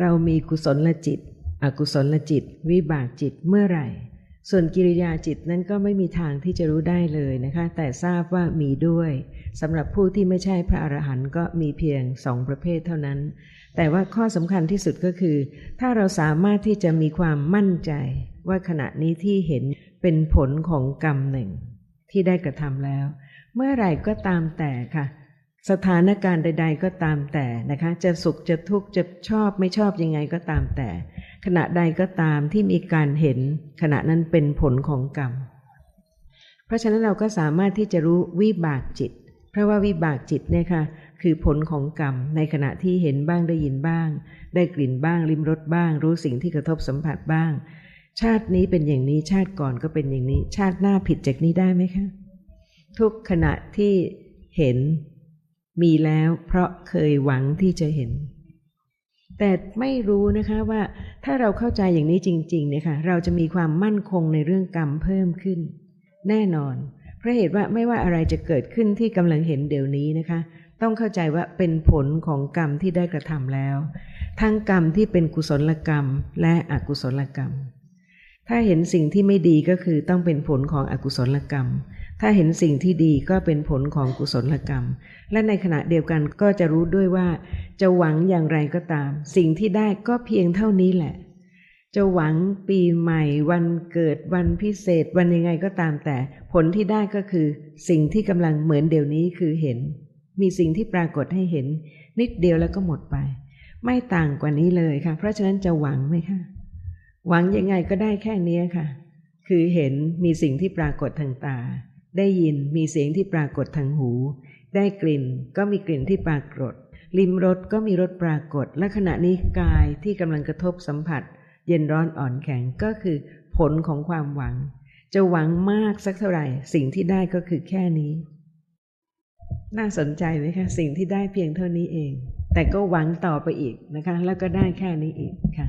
เรามีกุศลจิต อกุศลจิต วิบากจิตเมื่อไหร่ ส่วนกิริยาจิตนั้นก็ไม่มีทางที่จะรู้ได้เลยนะคะ แต่ทราบว่ามีด้วยสำหรับผู้ที่ไม่ใช่พระอรหันต์ก็มีเพียงสองประเภทเท่านั้น แต่ว่าข้อสำคัญที่สุดก็คือ ถ้าเราสามารถที่จะมีความมั่นใจว่าขณะนี้ที่เห็นเป็นผลของกรรมหนึ่ง ที่ได้กระทำแล้ว เมื่อไหร่ก็ตามแต่ค่ะ สถานการณ์ใด ๆ ก็ตามแต่นะคะ จะสุขจะทุกข์จะชอบไม่ชอบยังไงก็ตามแต่ ขณะใดก็ตามที่มีการเห็น ขณะนั้นเป็นผลของกรรม เพราะฉะนั้นเราก็สามารถที่จะรู้วิบากจิต เพราะว่าวิบากจิตเนี่ยค่ะคือผลของกรรม ในขณะที่เห็นบ้างได้ยินบ้าง ได้กลิ่นบ้างริมรสบ้าง รู้สิ่งที่กระทบสัมผัสบ้าง ชาตินี้เป็นอย่างนี้ชาติก่อนก็เป็นอย่างนี้ ชาติหน้าผิดจากนี้ได้ไหมคะทุกขณะที่เห็น มีแล้วเพราะเคยหวังที่จะเห็น แต่ไม่รู้นะคะว่าถ้าเราเข้าใจอย่างนี้จริงๆเนี่ยค่ะเราจะมีความมั่นคงในเรื่องกรรมเพิ่มขึ้น แน่นอน เพราะเหตุว่าไม่ว่าอะไรจะเกิดขึ้นที่กำลังเห็นเดี๋ยวนี้นะคะ ต้องเข้าใจว่าเป็นผลของกรรมที่ได้กระทำแล้ว ทั้งกรรมที่เป็นกุศลกรรมและอกุศลกรรม ถ้าเห็นสิ่งที่ไม่ดีก็คือต้องเป็นผลของอกุศลกรรม ถ้าเห็นสิ่งที่ดีก็เป็นผลของกุศลกรรม และในขณะเดียวกันก็จะรู้ด้วยว่า จะหวังอย่างไรก็ตาม สิ่งที่ได้ก็เพียงเท่านี้แหละ จะหวังปีใหม่ วันเกิดวันพิเศษ วันยังไงก็ตามแต่ ผลที่ได้ก็คือ สิ่งที่กำลังเหมือนเดี๋ยวนี้คือเห็น มีสิ่งที่ปรากฏให้เห็น นิดเดียวแล้วก็หมดไป ไม่ต่างกว่านี้เลยค่ะ เพราะฉะนั้นจะหวังไหมคะหวังยังไงก็ได้แค่นี้ค่ะ คือเห็นมีสิ่งที่ปรากฏทางตา ได้ยินมีเสียงที่ปรากฏทางหู ได้กลิ่นก็มีกลิ่นที่ปรากฏ ลิมรสก็มีรสปรากฏ และขณะนี้กายที่กำลังกระทบสัมผัส เย็นร้อนอ่อนแข็งก็คือผลของความหวัง จะหวังมากสักเท่าไหร่สิ่งที่ได้ก็คือแค่นี้ น่าสนใจไหมคะสิ่งที่ได้เพียงเท่านี้เอง แต่ก็หวังต่อไปอีกนะคะ แล้วก็ได้แค่นี้อีกค่ะ